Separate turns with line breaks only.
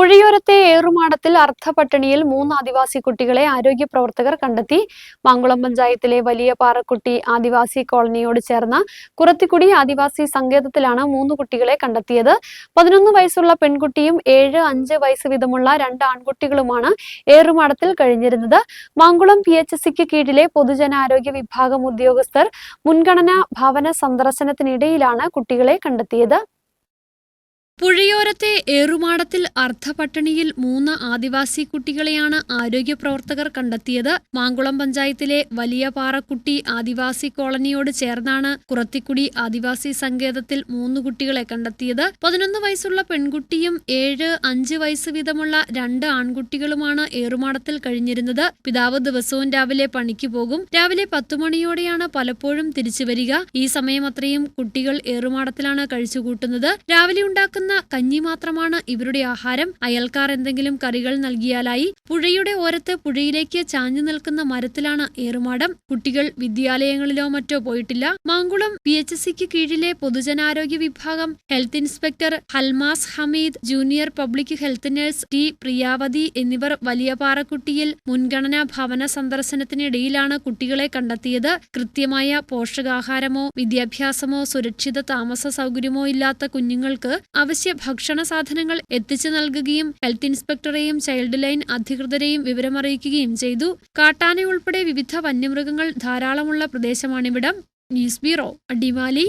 പുഴയോരത്തെ ഏറുമാടത്തിൽ അർദ്ധപട്ടിണിയിൽ മൂന്ന് ആദിവാസി കുട്ടികളെ ആരോഗ്യ പ്രവർത്തകർ കണ്ടെത്തി. മാങ്കുളം പഞ്ചായത്തിലെ വലിയ പാറക്കുട്ടി ആദിവാസി കോളനിയോട് ചേർന്ന കുറത്തിക്കുടി ആദിവാസി സങ്കേതത്തിലാണ് മൂന്ന് കുട്ടികളെ കണ്ടെത്തിയത്. പതിനൊന്ന് വയസ്സുള്ള പെൺകുട്ടിയും ഏഴ് അഞ്ച് വയസ്സ് വീതമുള്ള രണ്ട് ആൺകുട്ടികളുമാണ് ഏറുമാടത്തിൽ കഴിഞ്ഞിരുന്നത്. മാങ്കുളം പി എച്ച് സിക്ക് കീഴിലെ പൊതുജനാരോഗ്യ വിഭാഗം ഉദ്യോഗസ്ഥർ മുൻഗണനാ ഭവന സന്ദർശനത്തിനിടയിലാണ് കുട്ടികളെ കണ്ടെത്തിയത്. പുഴയോരത്തെ ഏറുമാടത്തിൽ അർദ്ധപട്ടിണിയിൽ മൂന്ന് ആദിവാസി കുട്ടികളെയാണ് ആരോഗ്യ പ്രവർത്തകർ കണ്ടെത്തിയത്. മാങ്കുളം പഞ്ചായത്തിലെ വലിയ പാറക്കുട്ടി ആദിവാസി കോളനിയോട് ചേർന്നാണ് കുറത്തിക്കുടി ആദിവാസി സങ്കേതത്തിൽ മൂന്ന് കുട്ടികളെ കണ്ടെത്തിയത്. പതിനൊന്ന് വയസ്സുള്ള പെൺകുട്ടിയും ഏഴ് അഞ്ച് വയസ്സ് വീതമുള്ള രണ്ട് ആൺകുട്ടികളുമാണ് ഏറുമാടത്തിൽ കഴിഞ്ഞിരുന്നത്. പിതാവ് ദിവസവും രാവിലെ പണിക്ക് പോകും. രാവിലെ പത്തു മണിയോടെയാണ് പലപ്പോഴും തിരിച്ചു വരിക. ഈ സമയം അത്രയും കുട്ടികൾ ഏറുമാടത്തിലാണ് കഴിച്ചുകൂട്ടുന്നത്. രാവിലെ ഉണ്ടാക്കുന്ന കഞ്ഞി മാത്രമാണ് ഇവരുടെ ആഹാരം. അയൽക്കാർ എന്തെങ്കിലും കറികൾ നൽകിയാലായി പുഴയുടെ ഓരത്ത് പുഴയിലേക്ക് ചാഞ്ഞു നിൽക്കുന്ന മരത്തിലാണ് ഏറുമാടം. കുട്ടികൾ വിദ്യാലയങ്ങളിലോ മറ്റോ പോയിട്ടില്ല. മാങ്കുളം പി എച്ച് സിക്ക് കീഴിലെ പൊതുജനാരോഗ്യ വിഭാഗം health inspector Halmas Hameed junior public health nurse T Priyavathi എന്നിവർ വലിയ പാറക്കുട്ടിയിൽ മുൻഗണനാ ഭവന സന്ദർശനത്തിനിടയിലാണ് കുട്ടികളെ കണ്ടെത്തിയത്. കൃത്യമായ പോഷകാഹാരമോ വിദ്യാഭ്യാസമോ സുരക്ഷിത താമസ സൗകര്യമോ ഇല്ലാത്ത കുഞ്ഞുങ്ങൾക്ക് അവശ്യ ഭക്ഷണ സാധനങ്ങൾ എത്തിച്ചു നൽകുകയും ഹെൽത്ത് ഇൻസ്പെക്ടറെയും ചൈൽഡ് ലൈൻ അധികൃതരെയും വിവരമറിയിക്കുകയും ചെയ്തു. കാട്ടാന ഉൾപ്പെടെ വിവിധ വന്യമൃഗങ്ങൾ ധാരാളമുള്ള പ്രദേശമാണിവിടം. News bureau Adimali.